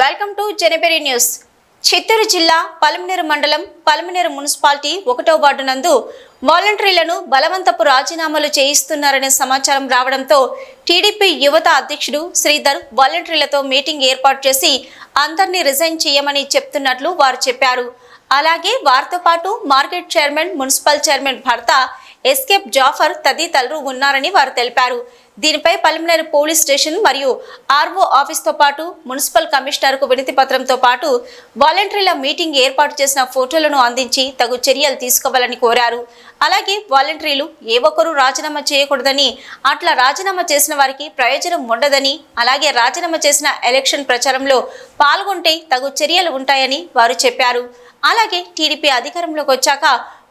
Welcome to జనపరి news. Chittoor జిల్లా పలమనేరు మండలం పలమనేరు మున్సిపాలిటీ ఒకటో వార్డు నందు వాలంటీర్లను బలవంతపు రాజీనామాలు చేయిస్తున్నారనే సమాచారం రావడంతో టీడీపీ యువత అధ్యక్షుడు శ్రీధర్ వాలంటీర్లతో మీటింగ్ ఏర్పాటు చేసి అందరినీ రిజైన్ చేయమని చెప్తున్నట్లు వారు చెప్పారు. అలాగే వారితో పాటు మార్కెట్ చైర్మన్ మున్సిపల్ చైర్మన్ భర్త ఎస్కేప్ జాఫర్ తదితరులు ఉన్నారని వారు తెలిపారు. దీనిపై పల్మనేరు పోలీస్ స్టేషన్ మరియు ఆర్ఓ ఆఫీస్తో పాటు మున్సిపల్ కమిషనర్కు వినతి పత్రంతో పాటు వాలంటీర్ల మీటింగ్ ఏర్పాటు చేసిన ఫోటోలను అందించి తగు చర్యలు తీసుకోవాలని కోరారు. అలాగే వాలంటీర్లు ఏ ఒక్కరూ రాజీనామా చేయకూడదని అట్లా రాజీనామా చేసిన వారికి ప్రయోజనం ఉండదని అలాగే రాజీనామా చేసిన ఎలక్షన్ ప్రచారంలో పాల్గొంటే తగు చర్యలు ఉంటాయని వారు చెప్పారు. అలాగే టీడీపీ అధికారంలోకి వచ్చాక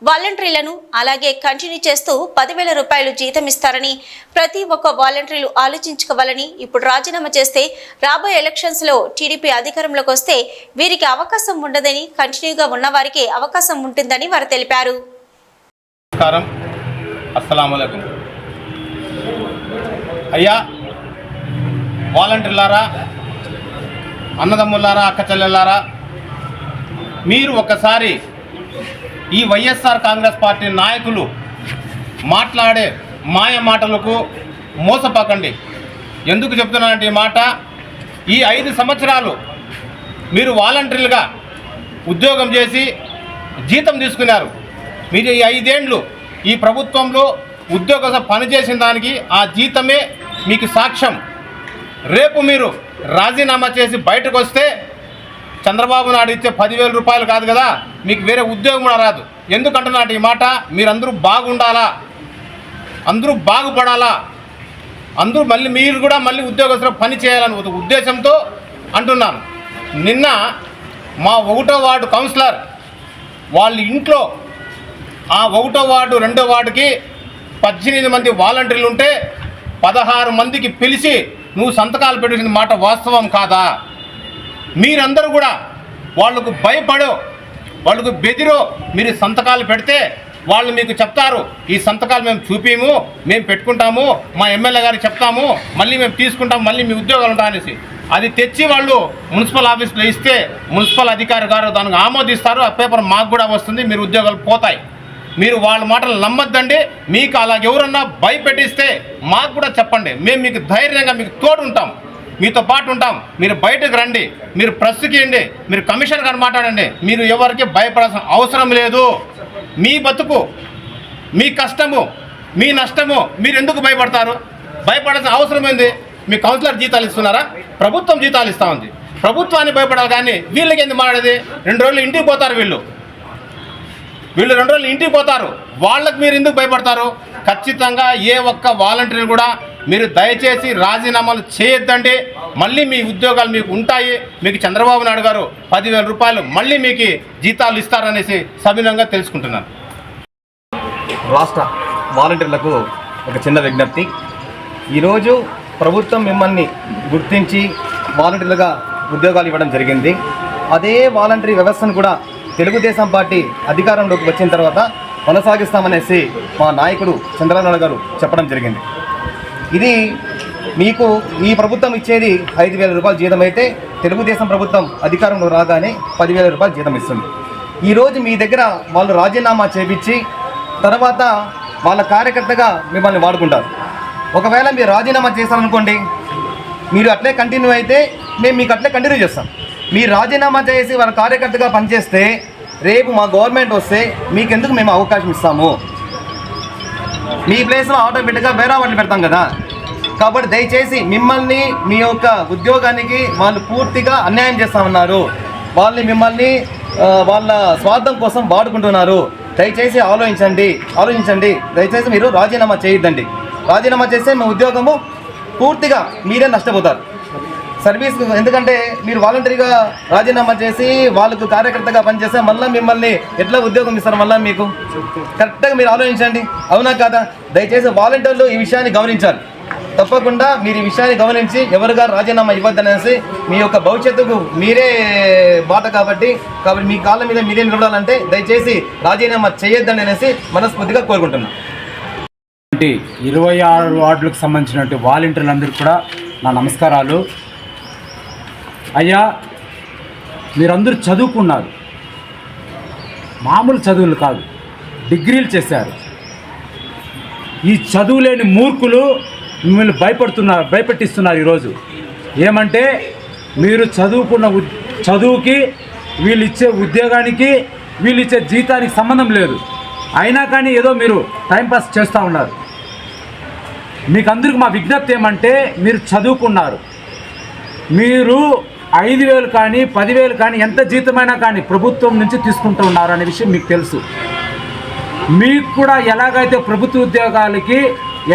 వాలంటీర్లను అలాగే కంటిన్యూ చేస్తూ పదివేల రూపాయలు జీతం ఇస్తారని ప్రతి ఒక్క వాలంటీర్లు ఆలోచించుకోవాలని ఇప్పుడు రాజీనామా చేస్తే రాబోయే ఎలక్షన్స్లో టీడీపీ అధికారంలోకి వస్తే వీరికి అవకాశం ఉండదని కంటిన్యూగా ఉన్న వారికి అవకాశం ఉంటుందని వారు తెలిపారు. అయ్యా వాలంటీర్లారా అన్నదమ్ములారా అక్క చెల్లెలారా మీరు ఒకసారి ఈ వైఎస్ఆర్ కాంగ్రెస్ పార్టీ నాయకులు మాట్లాడే మాయ మాటలకు మోసపోకండి. ఎందుకు చెప్తున్నానంటే ఈ మాట? ఈ ఐదు సంవత్సరాలు మీరు వాలంటీర్లుగా ఉద్యోగం చేసి జీతం తీసుకున్నారు. మీరు ఈ ఐదేండ్లు ఈ ప్రభుత్వంలో ఉద్యోగ పనిచేసిన దానికి ఆ జీతమే మీకు సాక్ష్యం. రేపు మీరు రాజీనామా చేసి బయటకు వస్తే చంద్రబాబు నాయుడు ఇచ్చే పదివేల రూపాయలు కాదు కదా మీకు వేరే ఉద్యోగం కూడా రాదు. ఎందుకంటున్నాడు ఈ మాట? మీరందరూ బాగుండాలా? అందరూ బాగుపడాలా? అందరూ మళ్ళీ మీరు కూడా మళ్ళీ ఉద్యోగస్తులు పని చేయాలని ఒక ఉద్దేశంతో అంటున్నాను. నిన్న మా ఒకటో వార్డు కౌన్సిలర్ వాళ్ళ ఇంట్లో ఆ ఒకటో వార్డు రెండో వార్డుకి పద్దెనిమిది మంది వాలంటీర్లు ఉంటే పదహారు మందికి పిలిచి నువ్వు సంతకాలు పెట్టిన మాట వాస్తవం కాదా? మీరందరూ కూడా వాళ్ళకు భయపడో వాళ్ళకు బెదిరో మీరు సంతకాలు పెడితే వాళ్ళు మీకు చెప్తారు ఈ సంతకాలు మేము చూపిము మేము పెట్టుకుంటాము మా ఎమ్మెల్యే గారికి చెప్తాము మళ్ళీ మేము తీసుకుంటాము మళ్ళీ మీ ఉద్యోగాలు ఉంటాయనేసి అది తెచ్చి వాళ్ళు మున్సిపల్ ఆఫీస్లో ఇస్తే మున్సిపల్ అధికారి గారు దానికి ఆమోదిస్తారు ఆ పేపర్ మాకు కూడా వస్తుంది మీరు ఉద్యోగాలు పోతాయి. మీరు వాళ్ళ మాటలు నమ్మొద్దండి మీకు అలాగెవరన్నా భయపెట్టిస్తే మాకు కూడా చెప్పండి మేము మీకు ధైర్యంగా మీకు తోడు ఉంటాం మీతో పాటు ఉంటాం. మీరు బయటకు రండి. మీరు ప్రెస్కి మీరు కమిషన్ గారు మాట్లాడండి. మీరు ఎవరికి భయపడాల్సిన అవసరం లేదు. మీ బతుకు మీ కష్టము మీ నష్టము మీరు ఎందుకు భయపడతారు? భయపడాల్సిన అవసరం ఏంది? మీ కౌన్సిలర్ జీతాలు ఇస్తున్నారా? ప్రభుత్వం జీతాలు ఇస్తూ ఉంది. ప్రభుత్వాన్ని భయపడాలి కానీ వీళ్ళకి ఎందుకు మాట్లాడేది? రెండు రోజులు ఇంటికి పోతారు వీళ్ళు. వీళ్ళు రెండు రోజులు ఇంటికి పోతారు. వాళ్ళకి మీరు ఎందుకు భయపడతారు? ఖచ్చితంగా ఏ ఒక్క వాలంటీర్ కూడా మీరు దయచేసి రాజీనామాలు చేయొద్దండి. మళ్ళీ మీ ఉద్యోగాలు మీకు ఉంటాయి. మీకు చంద్రబాబు నాయుడు గారు పదివేల రూపాయలు మళ్ళీ మీకు జీతాలు ఇస్తారనేసి సవినంగా తెలుసుకుంటున్నాను. రాష్ట్ర వాలంటీర్లకు ఒక చిన్న విజ్ఞప్తి. ఈరోజు ప్రభుత్వం మిమ్మల్ని గుర్తించి వాలంటీర్లుగా ఉద్యోగాలు ఇవ్వడం జరిగింది. అదే వాలంటరీ వ్యవస్థను కూడా తెలుగుదేశం పార్టీ అధికారంలోకి వచ్చిన తర్వాత కొనసాగిస్తామనేసి మా నాయకుడు చంద్రబాబు గారు చెప్పడం జరిగింది. ఇది మీకు ఈ ప్రభుత్వం ఇచ్చేది ఐదు వేల రూపాయల జీతం అయితే తెలుగుదేశం ప్రభుత్వం అధికారంలో రాగానే పదివేల రూపాయలు జీతం ఇస్తుంది. ఈరోజు మీ దగ్గర వాళ్ళు రాజీనామా చేపించి తర్వాత వాళ్ళ కార్యకర్తగా మిమ్మల్ని వాడుకుంటారు. ఒకవేళ మీరు రాజీనామా చేశారనుకోండి మీరు అట్లే కంటిన్యూ అయితే మేము మీకు అట్లే కంటిన్యూ చేస్తాం. మీరు రాజీనామా చేసి వాళ్ళ కార్యకర్తగా పనిచేస్తే రేపు మా గవర్నమెంట్ వస్తే మీకెందుకు మేము అవకాశం ఇస్తాము? మీ ప్లేస్లో ఆటోమేటిక్గా వేరే వాళ్ళు పెడతాం కదా. కాబట్టి దయచేసి మిమ్మల్ని మీ యొక్క ఉద్యోగానికి వాళ్ళు పూర్తిగా అన్యాయం చేస్తామన్నారు వాళ్ళని మిమ్మల్ని వాళ్ళ స్వార్థం కోసం వాడుకుంటున్నారు. దయచేసి ఆలోచించండి ఆలోచించండి. దయచేసి మీరు రాజీనామా చేయొద్దండి. రాజీనామా చేస్తే మీ ఉద్యోగము పూర్తిగా మీరే నష్టపోతారు. సర్వీస్ ఎందుకంటే మీరు వాలంటరీగా రాజీనామా చేసి వాళ్ళకు కార్యకర్తగా పనిచేస్తే మళ్ళీ మిమ్మల్ని ఎట్లా ఉద్యోగం ఇస్తారు మళ్ళీ మీకు? కరెక్ట్గా మీరు ఆలోచించండి. అవునా కాదా? దయచేసి వాలంటీర్లు ఈ విషయాన్ని గమనించాలి. తప్పకుండా మీరు ఈ విషయాన్ని గమనించి ఎవరుగా రాజీనామా ఇవ్వద్దనేసి మీ యొక్క భవిష్యత్తుకు మీరే బాట కాబట్టి కాబట్టి మీ కాళ్ళ మీద మీరే నిలబడాలంటే దయచేసి రాజీనామా చేయొద్దని అనేసి మనస్ఫూర్తిగా కోరుకుంటున్నాను ఇరవై ఆరు వార్డులకు సంబంధించినటువంటి వాలంటీర్లందరికీ కూడా నా నమస్కారాలు. అయ్యా మీరందరూ చదువుకున్నారు. మామూలు చదువులు కాదు డిగ్రీలు చేశారు. ఈ చదువులేని మూర్ఖులు మిమ్మల్ని భయపడుతున్నారు భయపెట్టిస్తున్నారు ఈరోజు. ఏమంటే మీరు చదువుకున్న ఉ చదువుకి వీళ్ళు ఇచ్చే ఉద్యోగానికి వీళ్ళు ఇచ్చే జీతానికి సంబంధం లేదు. అయినా కానీ ఏదో మీరు టైంపాస్ చేస్తూ ఉన్నారు. మీకు అందరికి మా విజ్ఞప్తి ఏమంటే మీరు చదువుకున్నారు. మీరు ఐదు వేలు కానీ పదివేలు కానీ ఎంత జీతమైనా కానీ ప్రభుత్వం నుంచి తీసుకుంటూ ఉన్నారు అనే విషయం మీకు తెలుసు. మీకు కూడా ఎలాగైతే ప్రభుత్వ ఉద్యోగాలకి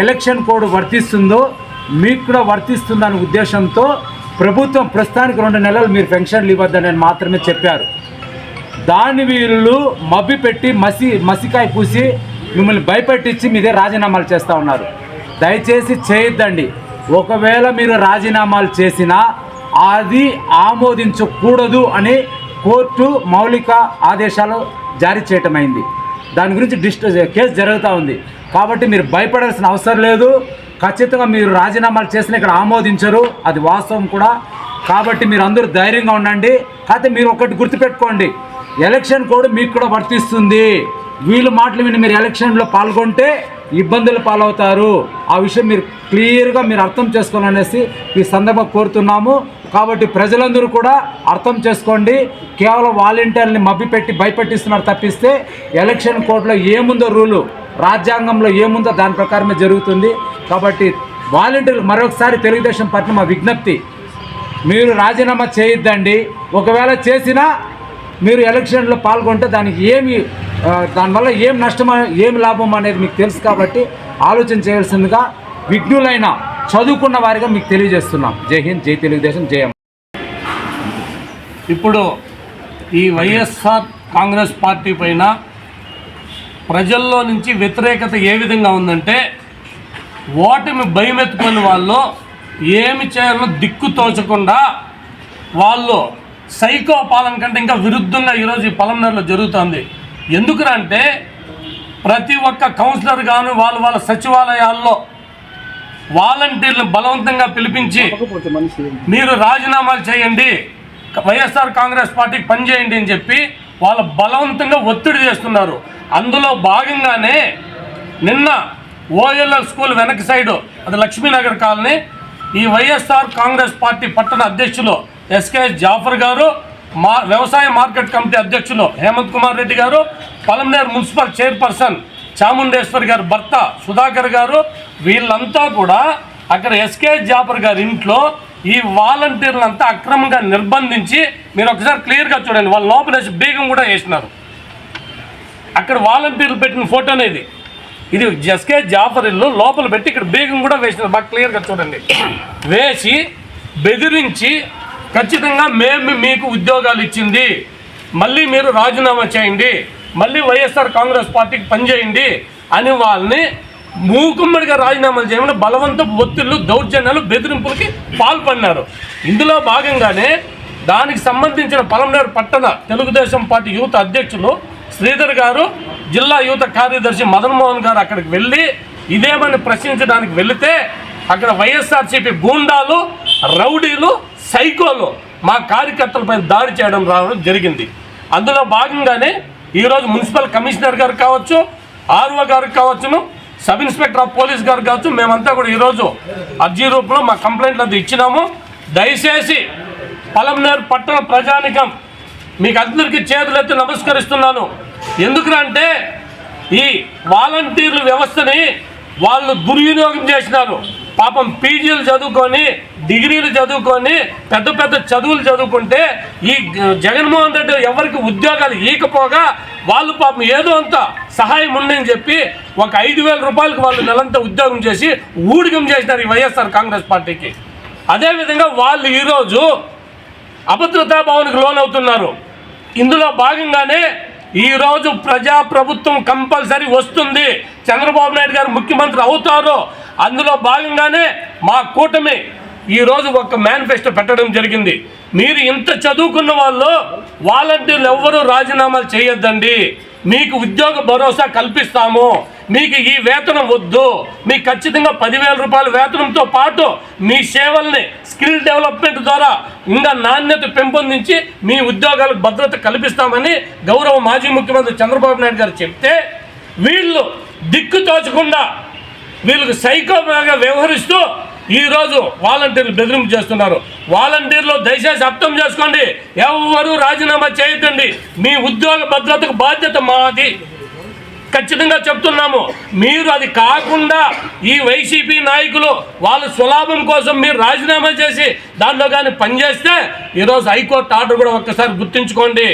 ఎలక్షన్ కోడ్ వర్తిస్తుందో మీకు కూడా వర్తిస్తుందనే ఉద్దేశంతో ప్రభుత్వం ప్రస్తుతానికి రెండు నెలలు మీరు పెన్షన్లు ఇవ్వద్దని మాత్రమే చెప్పారు. దాన్ని వీళ్ళు మబ్బి పెట్టి మసి మసికాయ పూసి మిమ్మల్ని భయపెట్టించి మీదే రాజీనామాలు చేస్తూ ఉన్నారు. దయచేసి చేయొద్దండి. ఒకవేళ మీరు రాజీనామాలు చేసినా అది ఆమోదించకూడదు అని కోర్టు మౌలిక ఆదేశాలు జారీ చేయటమైంది. దాని గురించి డిస్ట్ కేసు జరుగుతూ ఉంది. కాబట్టి మీరు భయపడాల్సిన అవసరం లేదు. ఖచ్చితంగా మీరు రాజీనామాలు చేసిన ఇక్కడ ఆమోదించరు. అది వాస్తవం కూడా. కాబట్టి మీరు అందరూ ధైర్యంగా ఉండండి. కాకపోతే మీరు ఒకటి గుర్తుపెట్టుకోండి. ఎలక్షన్ కోడ్ మీకు కూడా వర్తిస్తుంది. వీళ్ళ మాటలు విని మీరు ఎలక్షన్లో పాల్గొంటే ఇబ్బందులు పాలవుతారు. ఆ విషయం మీరు క్లియర్గా మీరు అర్థం చేసుకోవాలనేసి ఈ సందర్భం కోరుతున్నాము. కాబట్టి ప్రజలందరూ కూడా అర్థం చేసుకోండి. కేవలం వాలంటీర్ని మభ్యపెట్టి భయపెట్టిస్తున్నారు తప్పిస్తే ఎలక్షన్ కోర్టులో ఏముందో రూలు రాజ్యాంగంలో ఏముందో దాని ప్రకారమే జరుగుతుంది. కాబట్టి వాలంటీర్లు మరొకసారి తెలుగుదేశం పార్టీ మా విజ్ఞప్తి మీరు రాజీనామా చేయొద్దండి. ఒకవేళ చేసినా మీరు ఎలక్షన్లో పాల్గొంటే దానికి ఏమి దానివల్ల ఏం నష్టం ఏం లాభం అనేది మీకు తెలుసు కాబట్టి ఆలోచన చేయాల్సిందిగా విఘ్నులైన చదువుకున్న వారిగా మీకు తెలియజేస్తున్నాం. జై హింద్ జై తెలుగుదేశం జయ ఇప్పుడు ఈ వైఎస్ఆర్ కాంగ్రెస్ పార్టీ పైన ప్రజల్లో నుంచి వ్యతిరేకత ఏ విధంగా ఉందంటే ఓటమి భయమెత్తుకుని వాళ్ళు ఏమి చేయాలో దిక్కు తోచకుండా వాళ్ళు సైకో పాలన కంటే ఇంకా విరుద్ధంగా ఈరోజు ఈ పలంనర్లో జరుగుతుంది. ఎందుకునంటే ప్రతి ఒక్క కౌన్సిలర్ గాను వాళ్ళ వాళ్ళ సచివాలయాల్లో వాలంటీర్లు బలవంతంగా పిలిపించి మీరు రాజీనామాలు చేయండి వైఎస్ఆర్ కాంగ్రెస్ పార్టీకి పనిచేయండి అని చెప్పి వాళ్ళు బలవంతంగా ఒత్తిడి చేస్తున్నారు. అందులో భాగంగానే నిన్న ఓఎల్ఎల్ స్కూల్ వెనక సైడు అది లక్ష్మీనగర్ కాలనీ ఈ వైఎస్ఆర్ కాంగ్రెస్ పార్టీ పట్టణ అధ్యక్షులు ఎస్కే జాఫర్ గారు మా వ్యవసాయ మార్కెట్ కమిటీ అధ్యక్షులు హేమంత్ కుమార్ రెడ్డి గారు పలంనేర్ మున్సిపల్ చైర్పర్సన్ చాముండేశ్వర్ గారు భర్త సుధాకర్ గారు వీళ్ళంతా కూడా అక్కడ ఎస్కే జాఫర్ గారి ఇంట్లో ఈ వాలంటీర్లంతా అక్రమంగా నిర్బంధించి మీరు ఒకసారి క్లియర్గా చూడండి వాళ్ళ లోపల వేసి బీగం కూడా వేసినారు. అక్కడ వాలంటీర్లు పెట్టిన ఫోటోనే ఇది ఇది ఎస్కే జాఫర్ ఇల్లు లోపల పెట్టి ఇక్కడ బీగం కూడా వేసినారు బాగా క్లియర్గా చూడండి. వేసి బెదిరించి ఖచ్చితంగా మేము మీకు ఉద్యోగాలు ఇచ్చింది. మళ్ళీ మీరు రాజీనామా చేయండి. మళ్ళీ వైఎస్ఆర్ కాంగ్రెస్ పార్టీకి పనిచేయండి అని వాళ్ళని మూకుమ్మడిగా రాజీనామాలు చేయమని బలవంతపు ఒత్తిళ్ళు దౌర్జన్యాలు బెదిరింపులకి పాల్పడినారు. ఇందులో భాగంగానే దానికి సంబంధించిన పలమనేరు పట్టణ తెలుగుదేశం పార్టీ యూత్ అధ్యక్షులు శ్రీధర్ గారు జిల్లా యూత కార్యదర్శి మదన్మోహన్ గారు అక్కడికి వెళ్ళి ఇదేమని ప్రశ్నించడానికి వెళితే అక్కడ వైఎస్ఆర్సీపీ గూండాలు రౌడీలు సైకోలు మా కార్యకర్తలపై దాడి చేయడం రావడం జరిగింది. అందులో భాగంగానే ఈరోజు మున్సిపల్ కమిషనర్ గారు కావచ్చు ఆర్ఓ గారు కావచ్చును సబ్ ఇన్స్పెక్టర్ ఆఫ్ పోలీస్ గారు కావచ్చు మేమంతా కూడా ఈరోజు అర్జీ రూపంలో మా కంప్లైంట్లు అది ఇచ్చినాము. దయచేసి పలంనేరు పట్టణ ప్రజానికం మీకు అందరికీ చేతులెత్తి నమస్కరిస్తున్నాను. ఎందుకంటే ఈ వాలంటీర్ల వ్యవస్థని వాళ్ళు దుర్వినియోగం చేసినారు. పాపం పీజీలు చదువుకొని డిగ్రీలు చదువుకొని పెద్ద పెద్ద చదువులు చదువుకుంటే ఈ జగన్మోహన్ రెడ్డి ఎవరికి ఉద్యోగాలు ఈకపోగా వాళ్ళు పాపం ఏదో అంత సహాయం ఉందని చెప్పి ఒక ఐదు వేల రూపాయలకు వాళ్ళు నెలంతా ఉద్యోగం చేసి ఊడిగం చేసినారు ఈ వైఎస్ఆర్ కాంగ్రెస్ పార్టీకి. అదేవిధంగా వాళ్ళు ఈరోజు అభద్రతా భావనకు లోనవుతున్నారు ఇందులో భాగంగానే ఈరోజు ప్రజా ప్రభుత్వం కంపల్సరీ వస్తుంది. చంద్రబాబు నాయుడు గారు ముఖ్యమంత్రి అవుతారు అందులో భాగంగానే మా కూటమి ఈరోజు ఒక మేనిఫెస్టో పెట్టడం జరిగింది. మీరు ఇంత చదువుకున్న వాళ్ళు వాలంటీర్లు ఎవ్వరూ రాజీనామాలు చేయొద్దండి. మీకు ఉద్యోగ భరోసా కల్పిస్తాము. మీకు ఈ వేతనం వద్దు. మీకు ఖచ్చితంగా పదివేల రూపాయల వేతనంతో పాటు మీ సేవల్ని స్కిల్ డెవలప్మెంట్ ద్వారా ఇంకా నాణ్యత పెంపొందించి మీ ఉద్యోగాలకు భద్రత కల్పిస్తామని గౌరవ మాజీ ముఖ్యమంత్రి చంద్రబాబు నాయుడు గారు చెప్తే వీళ్ళు దిక్కు తోచకుండా వీళ్ళకి సైకోగా వ్యవహరిస్తూ ఈరోజు వాలంటీర్లు బెదిరింపు చేస్తున్నారు. వాలంటీర్లు దయచేసి అర్థం చేసుకోండి. ఎవరు రాజీనామా చేయకండి. మీ ఉద్యోగ భద్రతకు బాధ్యత మాది. ఖచ్చితంగా చెప్తున్నాము. మీరు అది కాకుండా ఈ వైసీపీ నాయకులు వాళ్ళ సులాభం కోసం మీరు రాజీనామా చేసి దాంట్లో కానీ పనిచేస్తే ఈరోజు హైకోర్టు ఆర్డర్ కూడా ఒక్కసారి గుర్తుంచుకోండి.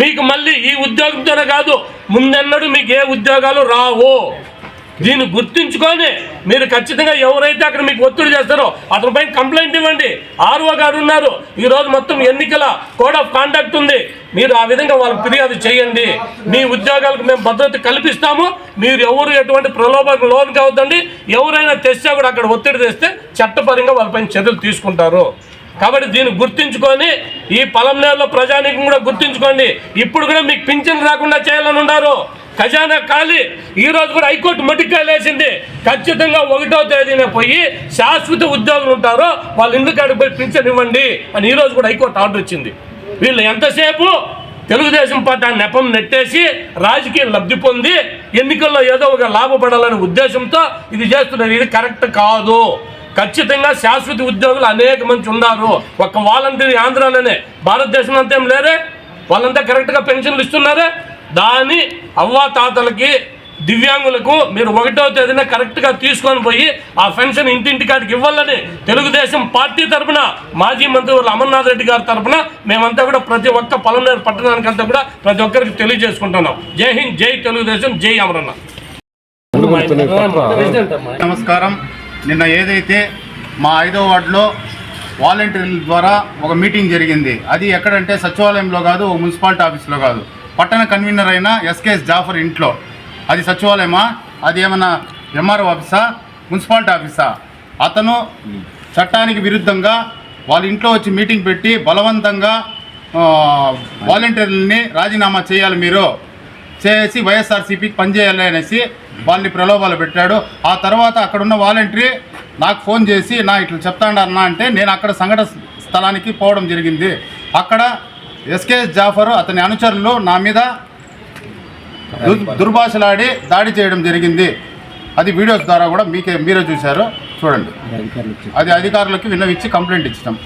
మీకు మళ్ళీ ఈ ఉద్యోగంతోనే కాదు ముందెన్నడూ మీకు ఏ ఉద్యోగాలు రావు. దీన్ని గుర్తుంచుకొని మీరు ఖచ్చితంగా ఎవరైతే అక్కడ మీకు ఒత్తిడి చేస్తారో అతనిపై కంప్లైంట్ ఇవ్వండి. ఆర్ఓ గారు ఉన్నారు. ఈరోజు మొత్తం ఎన్నికల కోడ్ ఆఫ్ కాండక్ట్ ఉంది. మీరు ఆ విధంగా వాళ్ళకి ఫిర్యాదు చేయండి. మీ ఉద్యోగాలకు మేము భద్రత కల్పిస్తాము. మీరు ఎవరు ఎటువంటి ప్రలోభకు లోన్ కావద్దండి. ఎవరైనా తెస్తే కూడా అక్కడ ఒత్తిడి తెస్తే చట్టపరంగా వాళ్ళపైన చర్యలు తీసుకుంటారు. కాబట్టి దీన్ని గుర్తించుకొని ఈ పొలం నేలలో ప్రజానికి కూడా గుర్తించుకోండి. ఇప్పుడు కూడా మీకు పింఛన్ రాకుండా చేయాలని ఉన్నారు. ఖజానా ఖాళీ. ఈరోజు కూడా హైకోర్టు మటికాయలు ఖచ్చితంగా ఒకటో తేదీన పోయి శాశ్వత ఉద్యోగులు ఉంటారో వాళ్ళ ఇంటి కాడికి పోయి పింఛన్ ఇవ్వండి అని ఈరోజు కూడా హైకోర్టు ఆర్డర్ ఇచ్చింది. వీళ్ళు ఎంతసేపు తెలుగుదేశం పార్టీ ఆ నెపం నెట్టేసి రాజకీయ లబ్ధి పొంది ఎన్నికల్లో ఏదో ఒక లాభపడాలనే ఉద్దేశంతో ఇది చేస్తున్నారు. ఇది కరెక్ట్ కాదు. ఖచ్చితంగా శాశ్వత ఉద్యోగులు అనేక మంది ఉన్నారు. ఒక వాలంటీర్ ఆంధ్రాలోనే. భారతదేశం అంతా ఏం లేరే వాళ్ళంతా కరెక్ట్గా పెన్షన్లు ఇస్తున్నారే? దాని అవ్వా తాతలకి దివ్యాంగులకు మీరు ఒకటో తేదీన కరెక్ట్గా తీసుకొని పోయి ఆ పెన్షన్ ఇంటింటికాడికి ఇవ్వాలని తెలుగుదేశం పార్టీ తరపున మాజీ మంత్రి అమర్నాథ్ రెడ్డి గారి తరపున మేమంతా కూడా ప్రతి ఒక్క పలమనేరు పట్టణానికంతా కూడా ప్రతి ఒక్కరికి తెలియజేసుకుంటున్నాం. జై హింద్ జై తెలుగుదేశం జై అమరనాథ్ నమస్కారం. నిన్న ఏదైతే మా ఐదో వార్డులో వాలంటీర్ల ద్వారా ఒక మీటింగ్ జరిగింది. అది ఎక్కడంటే సచివాలయంలో కాదు ఒక మున్సిపాలిటీ ఆఫీస్లో కాదు. పట్టణ కన్వీనర్ అయిన ఎస్కేఎస్ జాఫర్ ఇంట్లో. అది సచివాలయమా? అది ఏమన్నా ఎంఆర్ఓ ఆఫీసా? మున్సిపాలిటీ ఆఫీసా? అతను చట్టానికి విరుద్ధంగా వాళ్ళ ఇంట్లో వచ్చి మీటింగ్ పెట్టి బలవంతంగా వాలంటీర్లని రాజీనామా చేయాలి మీరు. చేసి వైఎస్ఆర్సీపీకి పనిచేయాలి అనేసి వాళ్ళని ప్రలోభాలు పెట్టాడు. ఆ తర్వాత అక్కడున్న వాలంటరీ నాకు ఫోన్ చేసి నా ఇట్లా చెప్తాండన్నా అంటే నేను అక్కడ సంఘటన స్థలానికి పోవడం జరిగింది. అక్కడ ఎస్కేఎస్ జాఫర్ అతని అనుచరులు నా మీద దుర్ దుర్భాషలాడి దాడి చేయడం జరిగింది. అది వీడియోస్ ద్వారా కూడా మీకే మీరే చూశారు. చూడండి. అది అధికారులకి విన్నవిచ్చి కంప్లైంట్ ఇచ్చినాం.